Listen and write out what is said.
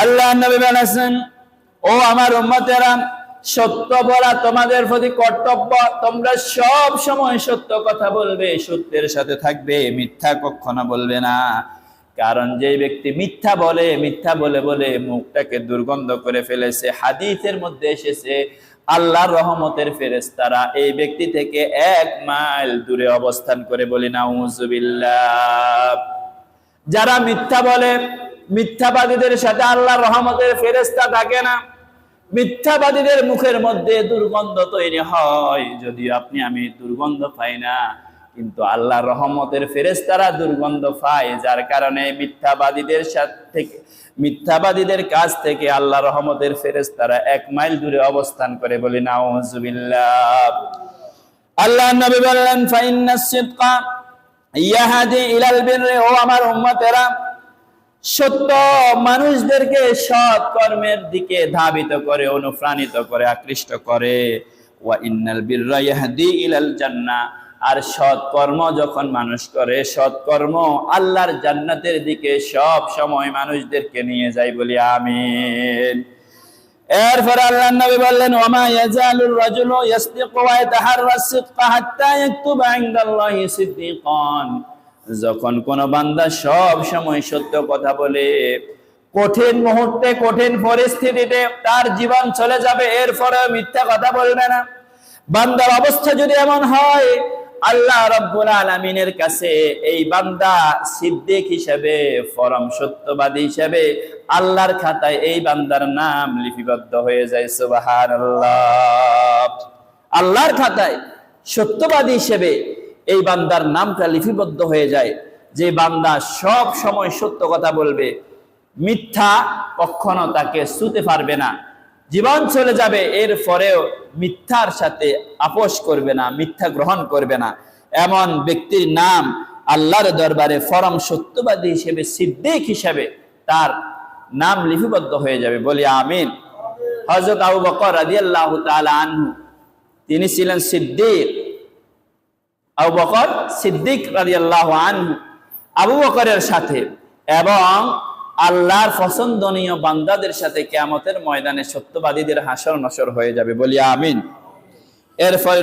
আল্লাহ নবী বলেছেন, ও আমার উম্মতেরা, সত্য বলা তোমাদের প্রতি কর্তব্য। তোমরা সব সময় সত্য কথা বলবে, সত্যের সাথে থাকবে, মিথ্যা কখনো বলবে না। কারণ যে ব্যক্তি মিথ্যা বলে মিথ্যা বলে বলে মুখটাকে দুর্গন্ধ করে ফেলেছে, হাদিসের মধ্যে এসেছে, আল্লাহর রহমতের ফেরেশতারা এই ব্যক্তি থেকে এক মাইল দূরে অবস্থান করে বলি, নাউজুবিল্লাহ। যারা মিথ্যা বলে মিথ্যাবাদীদের সাথে আল্লাহ রহমতের ফেরেস্তা থাকে না। মিথ্যাবাদীদের মুখের মধ্যে দুর্গন্ধ তৈরি হয়। যদি আপনি আমি দুর্গন্ধ পাই না, কিন্তু আল্লাহ রহমতের ফেরেস্তারা দুর্গন্ধ পায়, যার কারণে মিথ্যাবাদীদের সাথে থেকে মিথ্যাবাদীদের কাছ থেকে আল্লাহ রহমতের ফেরেস্তারা এক মাইল দূরে অবস্থান করে বলি, নাউজুবিল্লাহ। আল্লাহ নবী বললেন, ফাইন্নাস সিদকা ইয়াহাদি ইলাল বিররি, ও আমার উম্মতেরা সত্য, মানুষদেরকে সৎ কর্মের দিকে ধাবিত করে, অনুপ্রাণিত করে, আকৃষ্ট করে। আর সৎ কর্ম যখন মানুষ করে, সৎ কর্ম আল্লাহর জান্নাতের দিকে সব সময় মানুষদেরকে নিয়ে যায় বলি আমিন। এরপর আল্লাহ নবী বললেন ওমা ইয়াজালুর রাজুলু ইয়াসদিকু ওয়া ইয়াতাহাররা সিদকা হাত্তা ইয়াকতুবা ইনদাল্লাহি সিদ্দিকান। যখন কোন বান্দা সব সময় সত্য কথা বলে, কঠিন মুহূর্তে, কঠিন পরিস্থিতিতে তার জীবন চলে যাবে, এরপরে মিথ্যা কথা বলবে না। বান্দার অবস্থা যদি এমন হয়, আল্লাহ রব্বুল আলমিনের কাছে এই বান্দা সিদ্দিক হিসেবে ফরম সত্যবাদী হিসেবে আল্লাহর খাতায় এই বান্দার নাম লিপিবদ্ধ হয়ে যায় সুবাহান আল্লাহর খাতায় সত্যবাদী হিসেবে এই বান্দার নামটা লিপিবদ্ধ হয়ে যায়। যে বান্দা সব সময় সত্য কথা বলবে, মিথ্যা কখনো তাকে শুতে পারবে না। জীবন চলে যাবে, এর পরেও মিথ্যার সাথে আপোষ করবে না, মিথ্যা গ্রহণ করবে না। এমন ব্যক্তির নাম আল্লাহর দরবারে ফরম সত্যবাদী হিসেবে, সিদ্দিক হিসেবে তার নাম লিপিবদ্ধ হয়ে যাবে। বলি আমিন। হজরত আবু বকর তাআলা আনহু, তিনি ছিলেন সিদ্দিক। আবু বকর সিদ্দিক রাজিয়াল্লাহ আনহু আবু বকরের সাথে এবং আল্লাহর পছন্দনীয় বান্দাদের সাথে কেয়ামতের ময়দানে সত্যবাদীদের হাসর নসর হয়ে যাবে। বলি আমিন। এরপর